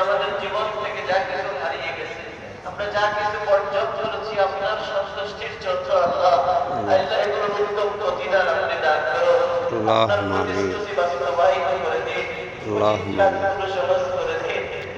আমাদের জীবন থেকে যা কিছু হারিয়ে গেছে আমরা যা কিছু অর্জন করেছি আপনার সন্তুষ্টির জন্য আল্লাহ আল্লাহ এগুলো উত্তম প্রতিদান আপনি দান করুন আপনার প্রতিশ্রুতি বাস্তবায়িত করে দিন আল্লাহ মালিক।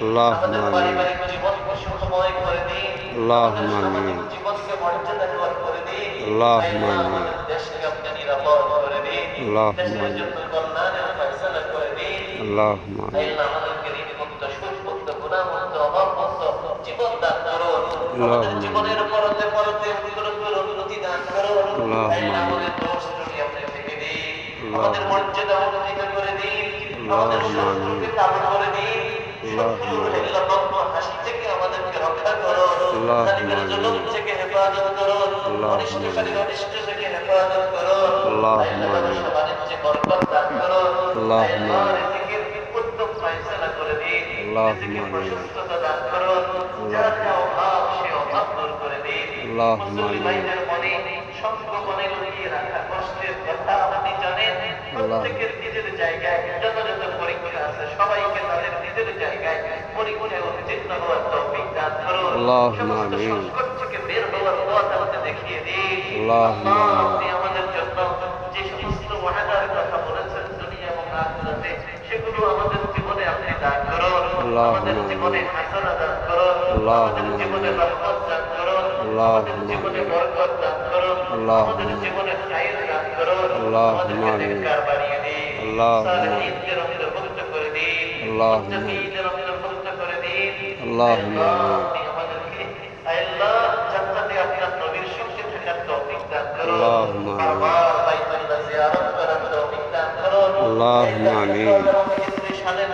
করে নিন আল্লাহ আমাদের মালিক। পারিবারিক জীবনকে সুখময় করে দিন আল্লাহ আমাদের সামাজিক মালিক। জীবনকে করে দিন আল্লাহ আল্লাহ, মালিক। আমাদের দেশকে আপনি করে দিন আল্লাহ দেশের মালিক। জন্য কল্যাণের ফয়সালা করে দিন আল্লাহ মালিক। আল্লাহ আমাদেরকে ঋণমুক্ত, সুদমুক্ত, গুনাহমুক্ত, জীবন দান করুন। আল্লাহ আমাদের মালিক। জীবনের পরতে পরতে উত্তরোত্তর উন্নতি দান করুন। আল্লাহ আল্লাহ মালিক। আমাদের দোষ ত্রুটি আপনি থেকে দিন। আমাদের মর্যাদা উন্নীত করে দিন। আমাদের মালিক। করে দিন। হাসি থেকে আমাদেরকে রক্ষা করুন। জালিমের জুলুম থেকে হেফাজত করুন। আল্লাহ অনিষ্ট থেকে হেফাজত। ব্যবসা বাণিজ্যে বরকত দান। রিজিকের উত্তম ফয়সালা করে দিন। প্রশস্ততা দান করুন। যার অভাব সে অভাব দূর করে দিন। মুসলিম ভাইদের মনে সংক্রমণে লুকিয়ে রাখা কষ্টের কথা আপনি জানেন। প্রত্যেকের নিজের জায়গায় যত যত পরীক্ষা আছে সবাইকে আল্লাহ আল্লাহ, মালিক। আপনি আমাদের জন্য যে সমস্ত ওয়াদার কথা বলেছেন দুনিয়া এবং আখিরাতে সেগুলো আমাদের জীবনে আপনি দান করুন আল্লাহ আমাদের। জীবনে হাসানা দান করুন আল্লাহ আমাদের। জীবনে রহমত দান করুন আল্লাহ আমাদের জীবনে। বরকত দান করুন আল্লাহ আমাদের। জীবনে খায়ের দান করুন আল্লাহ আমাদেরকে নেককার বানিয়ে দিন আল্লাহ সালেহীনদের অন্তর্ভুক্ত করে দিন আল্লাহ মুত্তাকিদের অন্তর্ভুক্ত করে দিন আল্লাহ আল্লাহ, আল্লাহ মালিক। সালের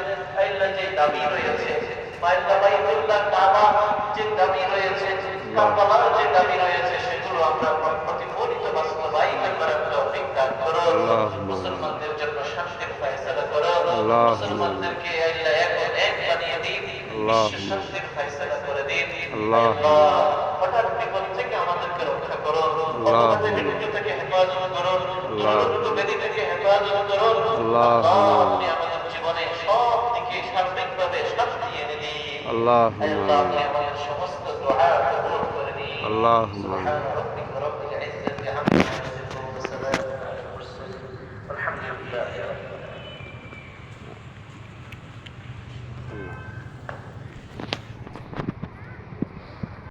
যে দাবি রয়েছে বাইতুল্লাহ বাইতুল্লাহ কাবা যে দাবি রয়েছে যে দাবি রয়েছে সেগুলো আমরা প্রতিফলিত বাস্তবায়িত করার তৌফিক দান করুন মুসলমানদের জন্য শান্তির ফয়সালা আল্লাহ মুসলমানদেরকে আল্লাহ এক এক বানিয়ে দিন শান্তির ফয়সালা করে দিন আল্লাহ হঠাৎ বিপদ اللهم اللهم سبحان ربك رب العزة عما يصفون وسلام على المرسلين والحمد لله رب العالمين